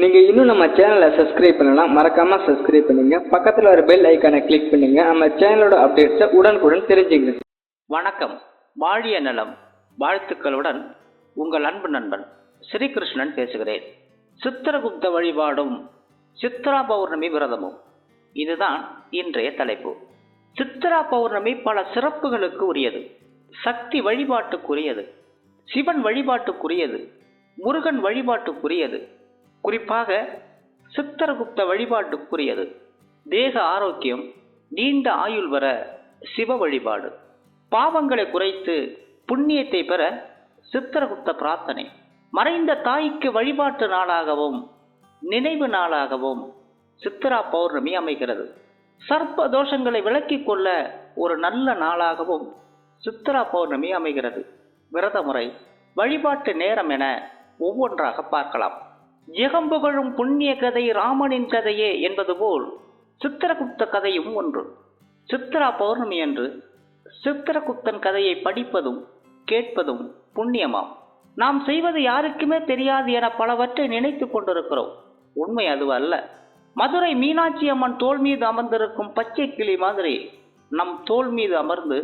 நீங்கள் இன்னும் நம்ம சேனலை சப்ஸ்கிரைப் பண்ணலாம் மறக்காம சப்ஸ்கிரைப் பண்ணுங்க. பக்கத்தில் வர பெல் ஐக்கானை கிளிக் பண்ணுங்க. நம்ம சேனலோட அப்டேட்ஸை உடனுக்குடன் தெரிஞ்சுங்க வணக்கம். வாழிய நலம். வாழ்த்துக்களுடன் உங்கள் அன்பு நண்பன் ஸ்ரீகிருஷ்ணன் பேசுகிறேன். சித்திரகுப்த வழிபாடும் சித்ரா பௌர்ணமி விரதமும். இதுதான் இன்றைய தலைப்பு. சித்ரா பௌர்ணமி பல சிறப்புகளுக்கு உரியது. சக்தி வழிபாட்டுக்குரியது. சிவன் வழிபாட்டுக்குரியது. முருகன் வழிபாட்டுக்குரியது. குறிப்பாக சித்திரகுப்த வழிபாட்டுக்குரியது. தேக ஆரோக்கியம் நீண்ட ஆயுள் வர சிவ வழிபாடு. பாவங்களை குறைத்து புண்ணியத்தை பெற சித்திரகுப்த பிரார்த்தனை. மறைந்த தாய்க்கு வழிபாட்டு நாளாகவும் நினைவு நாளாகவும் சித்திரா பௌர்ணமி அமைகிறது. சர்ப்ப தோஷங்களை விலக்கிக் கொள்ள ஒரு நல்ல நாளாகவும் சித்திரா பௌர்ணமி அமைகிறது. விரத முறை வழிபாட்டு நேரம் என ஒவ்வொன்றாக பார்க்கலாம். ஜெகம்புகழும் புண்ணிய கதை ராமனின் கதையே என்பது போல் சித்திரகுப்த கதையும் ஒன்று. சித்திரா பௌர்ணமி அன்று சித்திரகுப்தன் கதையை படிப்பதும் கேட்பதும் புண்ணியமாம். நாம் செய்வது யாருக்குமே தெரியாது என பலவற்றை நினைத்து கொண்டிருக்கிறோம். உண்மை அது அல்ல மதுரை மீனாட்சி அம்மன் தோல் மீது அமர்ந்திருக்கும் பச்சை கிளி மாதிரி நம் தோல் மீது அமர்ந்து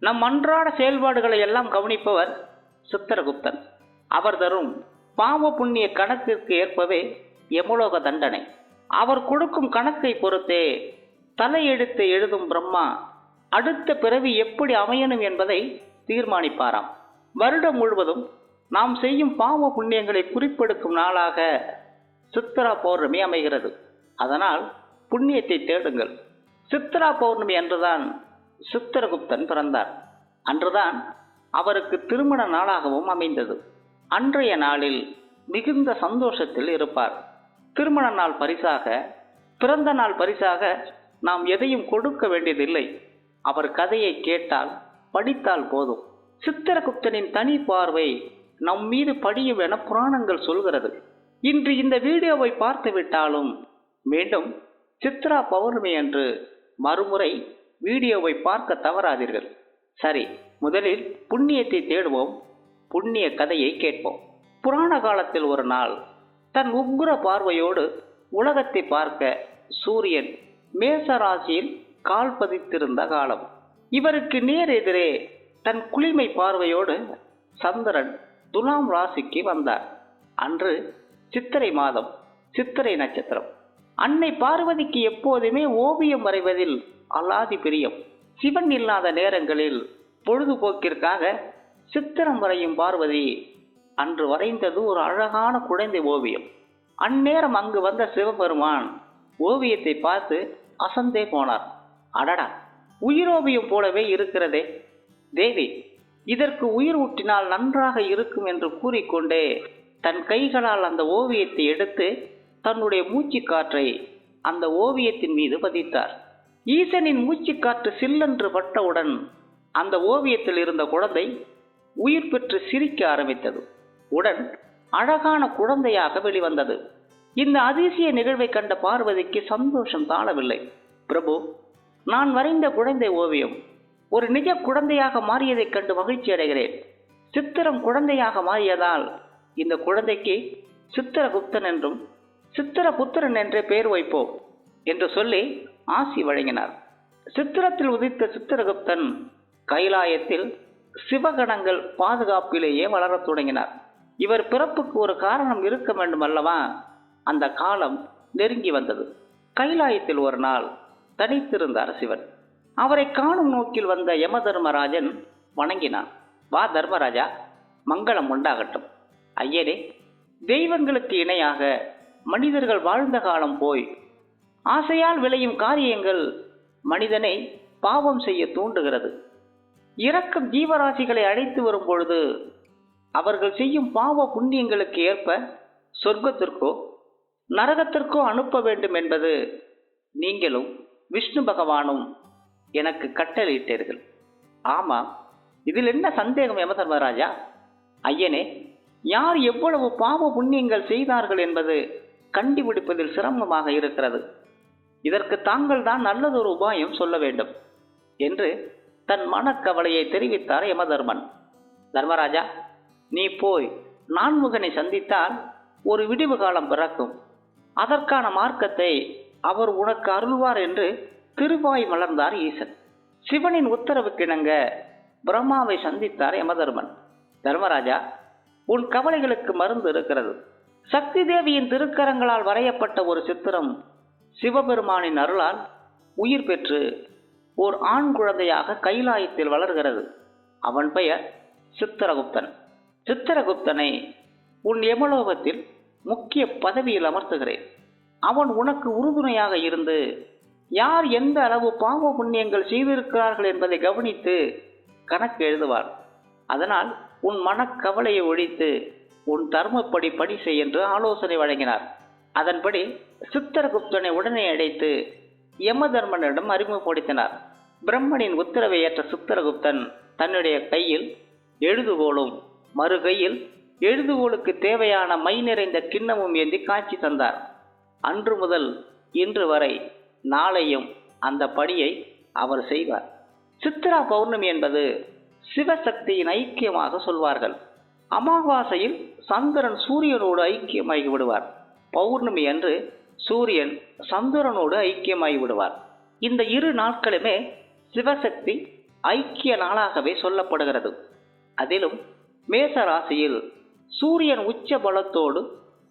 நம் அன்றாட செயல்பாடுகளை எல்லாம் கவனிப்பவர் சித்திரகுப்தன். அவர் தரும் பாவ புண்ணிய கணக்கிற்கு ஏற்பவே யமுலோக தண்டனை. அவர் கொடுக்கும் கணக்கை பொறுத்தே தலையெழுத்தை எழுதும் பிரம்மா அடுத்த பிறவி எப்படி அமையணும் என்பதை தீர்மானிப்பாராம். வருடம் முழுவதும் நாம் செய்யும் பாவ புண்ணியங்களை குறிப்பெடுக்கும் நாளாக சித்திரா பௌர்ணமி அமைகிறது. அதனால் புண்ணியத்தை தேடுங்கள். சித்திரா பௌர்ணமி அன்றுதான் சித்திரகுப்தன் பிறந்தார். அன்றுதான் அவருக்கு திருமண நாளாகவும் அமைந்தது. அன்றைய நாளில் மிகுந்த சந்தோஷத்தில் இருப்பார். திருமண நாள் பரிசாக பிறந்த நாள் பரிசாக நாம் எதையும் கொடுக்க வேண்டியதில்லை. அவர் கதையை கேட்டால் படித்தால் போதும். சித்திரகுப்தனின் தனி பார்வை நம் மீது படியும் என புராணங்கள் சொல்கிறது. இன்று இந்த வீடியோவை பார்த்து விட்டாலும் மீண்டும் சித்ரா பௌர்ணமி என்று மறுமுறை வீடியோவை பார்க்க தவறாதீர்கள். சரி முதலில் புண்ணியத்தை தேடுவோம். புண்ணிய கதையை கேட்போம். புராண காலத்தில் ஒரு நாள் தன் உக்ர பார்வையோடு உலகத்தை பார்க்க சூரியன் மேச ராசியில் கால் பதித்திருந்த காலம். இவருக்கு நேர் எதிரே தன் குளிமை பார்வையோடு சந்திரன் துலாம் ராசிக்கு வந்தார். அன்று சித்திரை மாதம் சித்திரை நட்சத்திரம். அன்னை பார்வதிக்கு எப்போதுமே ஓவியம் வரைவதில் அல்லாதி பிரியம். சிவன் இல்லாத நேரங்களில் பொழுதுபோக்கிற்காக சித்திரம் வரையும் பார்வதி அன்று வரைந்தது ஒரு அழகான குழந்தை ஓவியம். அந்நேரம் அங்கு வந்த சிவபெருமான் ஓவியத்தை பார்த்து அசந்தே போனார். அடடா உயிரோவியம் போலவே இருக்கிறதே. தேவி இதற்கு உயிர் ஊட்டினால் நன்றாக இருக்கும் என்று கூறிக்கொண்டே தன் கைகளால் அந்த ஓவியத்தை எடுத்து தன்னுடைய மூச்சுக்காற்றை அந்த ஓவியத்தின் மீது பதித்தார். ஈசனின் மூச்சுக்காற்று சில்லென்று பட்டவுடன் அந்த ஓவியத்தில் இருந்த குழந்தை உயிர் பெற்று சிரிக்க ஆரம்பித்தது. உடன் அழகான குழந்தையாக வெளிவந்தது. இந்த அதிசய நிகழ்வை கண்ட பார்வதிக்கு சந்தோஷம் தாழவில்லை. பிரபு நான் வரைந்த குழந்தை ஓவியம். ஒரு நிஜ குழந்தையாக மாறியதைக் கண்டு மகிழ்ச்சி அடைகிறேன். சித்திரம் குழந்தையாக மாறியதால் இந்த குழந்தைக்கு சித்திரகுப்தன் என்றும் சித்திரபுத்திரன் என்றே பெயர் வைப்போம் என்று சொல்லி ஆசி வழங்கினார். சித்திரத்தில் உதித்த சித்திரகுப்தன் கைலாயத்தில் சிவகணங்கள் பாதுகாப்பிலேயே வளரத் தொடங்கினார். இவர் பிறப்புக்கு ஒரு காரணம் இருக்க வேண்டும் அல்லவா அந்த காலம் நெருங்கி வந்தது. கைலாயத்தில் ஒரு நாள் தனித்திருந்தார் சிவன். அவரை காணும் நோக்கில் வந்த யம தர்மராஜன் வணங்கினான். வா தர்மராஜா மங்களம் உண்டாகட்டும். ஐயனே தெய்வங்களுக்கு இணையாக மனிதர்கள் வாழ்ந்த காலம் போய் ஆசையால் விளையும் காரியங்கள் மனிதனை பாவம் செய்ய தூண்டுகிறது. இறக்கும் ஜீவராசிகளை அழைத்து வரும் பொழுது அவர்கள் செய்யும் பாவ புண்ணியங்களுக்கு ஏற்ப சொர்க்கத்திற்கோ நரகத்திற்கோ அனுப்ப வேண்டும் என்பது நீங்களும் விஷ்ணு பகவானும் எனக்கு கட்டளையிட்டீர்கள். ஆமாம் இதில் என்ன சந்தேகம் யமதர்மராஜா ஐயனே யார் எவ்வளவு பாவ புண்ணியங்கள் செய்தார்கள் என்பது கண்டுபிடிப்பதில் சிரமமாக இருக்கிறது. இதற்கு தாங்கள் தான் நல்லதொரு உபாயம் சொல்ல வேண்டும் என்று தன் மனக்கவலையை தெரிவித்தார் யமதர்மன். தர்மராஜா நீ போய் நான்முகனை சந்தித்தால் ஒரு விடிவு காலம் பிறக்கும். அதற்கான மார்க்கத்தை அவர் உனக்கு அருள்வார் என்று திருவாய் மலர்ந்தார் ஈசன். சிவனின் உத்தரவுக்கிணங்க பிரம்மாவை சந்தித்தார் யமதர்மன். தர்மராஜா உன் கவலைகளுக்கு மருந்து இருக்கிறது. சக்தி தேவியின் திருக்கரங்களால் வரையப்பட்ட ஒரு சித்திரம் சிவபெருமானின் அருளால் உயிர் பெற்று ஓர் ஆண் குழந்தையாக கைலாயத்தில் வளர்கிறது. அவன் பெயர் சித்திரகுப்தன். சித்திரகுப்தனை உன் யமலோகத்தில் முக்கிய பதவியில் அமர்த்துகிறேன். அவன் உனக்கு உறுதுணையாக இருந்து யார் எந்த அளவு பாவ புண்ணியங்கள் செய்திருக்கிறார்கள் என்பதை கவனித்து கணக்கு எழுதுவார் அதனால் உன் மனக்கவலையை ஒழித்து உன் தர்மப்படி பணி செய் என்று ஆலோசனை வழங்கினார். அதன்படி சித்திரகுப்தனை உடனே அடைத்து யமதர்மனிடம் அறிமுகப்படுத்தினார் பிரம்மனின் உத்தரவை ஏற்ற சித்திரகுப்தன் தன்னுடைய கையில் எழுதுகோலும் மறு கையில் எழுதுகோளுக்கு தேவையான மை நிறைந்த கிண்ணமும் ஏந்தி காட்சி தந்தார். அன்று முதல் இன்று வரை நாளையும் அந்த பணியை அவர் செய்வார். சித்ரா பௌர்ணமி என்பது சிவசக்தியின் ஐக்கியமாக சொல்வார்கள். அமாவாசையில் சந்திரன் சூரியனோடு ஐக்கியமாகி விடுவார். பௌர்ணமி அன்று சூரியன் சந்திரனோடு ஐக்கியமாகி விடுவார். இந்த இரு நாட்களுமே சிவசக்தி ஐக்கிய நாளாகவே சொல்லப்படுகிறது. அதிலும் மேச ராசியில் சூரியன் உச்ச பலத்தோடு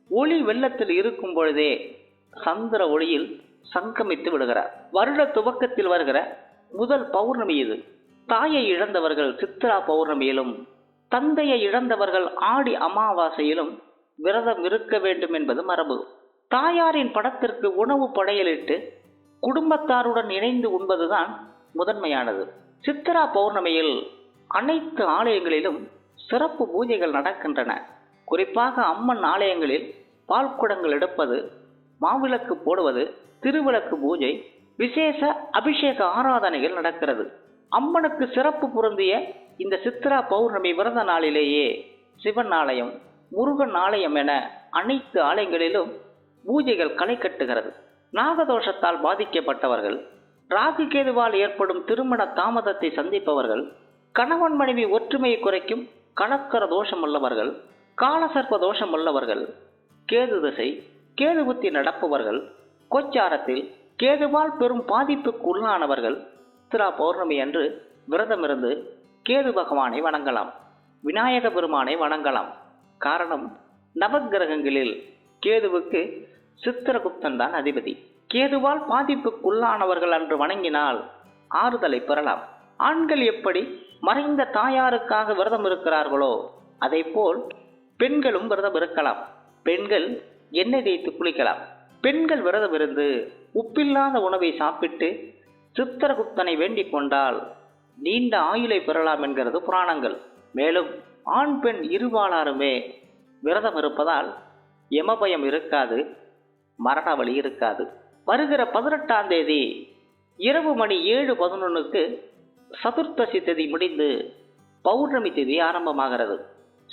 ஒளி வெள்ளத்தில் இருக்கும் பொழுதே சந்திர ஒளியில் சங்கமித்து விடுகிறார். வருட துவக்கத்தில் வருகிற முதல் பௌர்ணமி இது. தாயை இழந்தவர்கள் சித்ரா பௌர்ணமியிலும் தந்தையை இழந்தவர்கள் ஆடி அமாவாசையிலும் விரதம் இருக்க வேண்டும் என்பது மரபு. தாயாரின் படத்திற்கு உணவு படையலிட்டு குடும்பத்தாருடன் இணைந்து உண்பதுதான் முதன்மையானது. சித்ரா பௌர்ணமியில் அனைத்து ஆலயங்களிலும் சிறப்பு பூஜைகள் நடக்கின்றன. குறிப்பாக அம்மன் ஆலயங்களில் பால் குடங்கள் எடுப்பது மாவிளக்கு போடுவது திருவிளக்கு பூஜை விசேஷ அபிஷேக ஆராதனைகள் நடக்கிறது. அம்மனுக்கு சிறப்பு பொருந்திய இந்த சித்ரா பௌர்ணமி விரத நாளிலேயே சிவன் ஆலயம் முருகன் ஆலயம் என அனைத்து ஆலயங்களிலும் பூஜைகள் களை கட்டுகிறது நாகதோஷத்தால் பாதிக்கப்பட்டவர்கள் ராகு கேதுவால் ஏற்படும் திருமண தாமதத்தை சந்திப்பவர்கள் கணவன் மனைவி ஒற்றுமையை குறைக்கும் கணக்கர தோஷம் உள்ளவர்கள் காலசர்ப்ப தோஷம் உள்ளவர்கள் கேது திசை கேதுபுத்தி நடப்பவர்கள் கொச்சாரத்தில் கேதுவால் பெரும் பாதிப்புக்கு உள்ளானவர்கள் சித்ரா பௌர்ணமி அன்று விரதமிருந்து கேது பகவானை வணங்கலாம் விநாயக பெருமானை வணங்கலாம். காரணம் நவக்கிரகங்களில் கேதுவுக்கு சித்திரகுப்தன் தான் அதிபதி. கேதுவால் பாதிப்புக்குள்ளானவர்கள் அன்று வணங்கினால் ஆறுதலை பெறலாம். ஆண்கள் எப்படி மறைந்த தாயாருக்காக விரதம் இருக்கிறார்களோ அதைப்போல் பெண்களும் விரதம் இருக்கலாம். பெண்கள் எண்ணெய் தேய்த்து குளிக்கலாம். பெண்கள் விரதம் இருந்து உப்பில்லாத உணவை சாப்பிட்டு சித்திரகுப்தனை வேண்டிக் கொண்டால் நீண்ட ஆயுளை பெறலாம் என்கிறது புராணங்கள். மேலும் ஆண் பெண் இருபாலாருமே விரதம் இருப்பதால் எமபயம் இருக்காது. மரண வழி இருக்காது. வருகிற பதினெட்டாம் தேதி இரவு மணி ஏழு பதினொன்றுக்கு சதுர்த்தசி திதி முடிந்து பௌர்ணமி திதி ஆரம்பமாகிறது.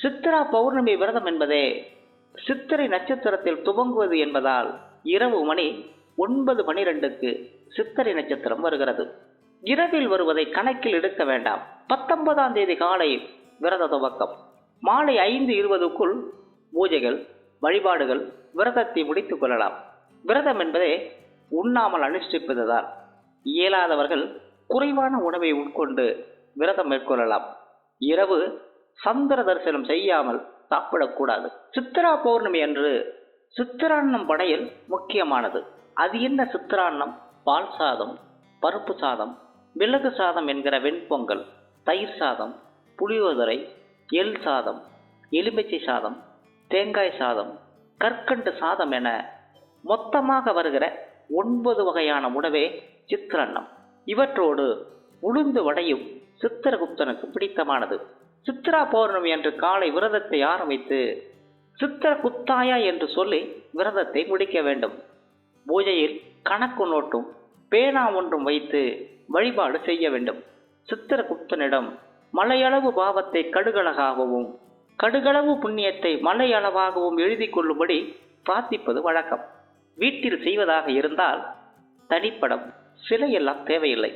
சித்திரா பௌர்ணமி விரதம் என்பதே சித்திரை நட்சத்திரத்தில் துவங்குவது என்பதால் இரவு மணி ஒன்பது பனிரெண்டுக்கு சித்திரை நட்சத்திரம் வருகிறது. இரவில் வருவதை கணக்கில் எடுக்க வேண்டாம். பத்தொன்பதாம் தேதி காலை விரத துவக்கம். மாலை ஐந்து இருபதுக்குள் பூஜைகள் வழிபாடுகள் விரதத்தை முடித்துக் கொள்ளலாம். விரதம் என்பதே உண்ணாமல் அனுஷ்டிப்பதுதான். இயலாதவர்கள் குறைவான உணவை உட்கொண்டு விரதம் மேற்கொள்ளலாம். இரவு சந்திர தரிசனம் செய்யாமல் சாப்பிடக்கூடாது. சித்திரா பௌர்ணமி அன்று சித்திரான்னம் படையல் முக்கியமானது. அது என்ன சித்திரான்னம்? பால் சாதம் பருப்பு சாதம் மிளகு சாதம் என்கிற வெண்பொங்கல் தயிர் சாதம் புளியோதரை எள் சாதம் எலுமிச்சை சாதம் தேங்காய் சாதம் கற்கண்டு சாதம் என மொத்தமாக வருகிற ஒன்பது வகையான உணவே சித்திரன்னம். இவற்றோடு உளுந்து வடையும் சித்திரகுப்தனுக்கு பிடித்தமானது. சித்திரா பௌர்ணமி என்று காலை விரதத்தை ஆரம்பித்து சித்திர குத்தாயா என்று சொல்லி விரதத்தை முடிக்க வேண்டும். பூஜையில் கணக்கு நோட்டும் பேனா ஒன்றும் வைத்து வழிபாடு செய்ய வேண்டும். சித்திரகுப்தனிடம் மலையளவு பாவத்தை கடுகளகாகவும் கடுகளவு புண்ணியத்தை மலையளவாகவும் எழுதி கொள்ளும்படி பிரார்த்திப்பது வழக்கம். வீட்டில் செய்வதாக இருந்தால் தனிப்படம் சிலையெல்லாம் தேவையில்லை.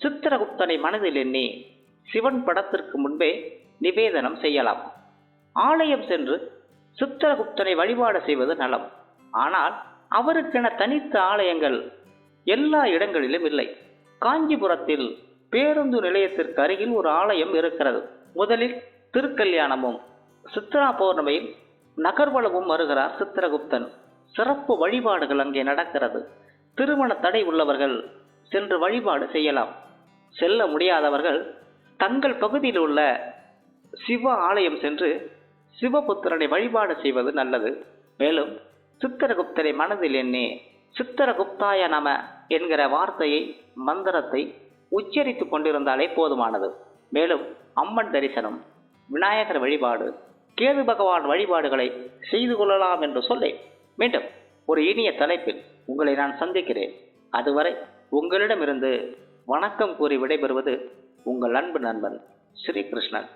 சித்திரகுப்தனை மனதில் எண்ணி சிவன் படத்திற்கு முன்பே நிவேதனம் செய்யலாம். ஆலயம் சென்று சித்திரகுப்தனை வழிபாடு செய்வது நலம். ஆனால் அவருக்கென தனித்த ஆலயங்கள் எல்லா இடங்களிலும் இல்லை. காஞ்சிபுரத்தில் பேருந்து நிலையத்திற்கு அருகில் ஒரு ஆலயம் இருக்கிறது. முதலில் திருக்கல்யாணமும் சித்ரா பௌர்ணமியும் நகர்வளவும் வருகிறார் சித்திரகுப்தன். சிறப்பு வழிபாடுகள் அங்கே நடக்கிறது. திருமண தடை உள்ளவர்கள் சென்று வழிபாடு செய்யலாம். செல்ல முடியாதவர்கள் தங்கள் பகுதியில் உள்ள சிவ ஆலயம் சென்று சிவபுத்திரனை வழிபாடு செய்வது நல்லது. மேலும் சித்திரகுப்தரை மனதில் எண்ணி சித்திரகுப்தாய நம என்கிற வார்த்தையை மந்திரத்தை உச்சரித்து கொண்டிருந்தாலே போதுமானது. மேலும் அம்மன் தரிசனம். விநாயகர் வழிபாடு கேது பகவான் வழிபாடுகளை செய்து கொள்ளலாம் என்று சொல்லி மீண்டும் ஒரு இனிய தலைப்பில் உங்களை நான் சந்திக்கிறேன். அதுவரை உங்களிடமிருந்து வணக்கம் கூறி விடைபெறுவது உங்கள் அன்பு நண்பன் ஸ்ரீகிருஷ்ணன்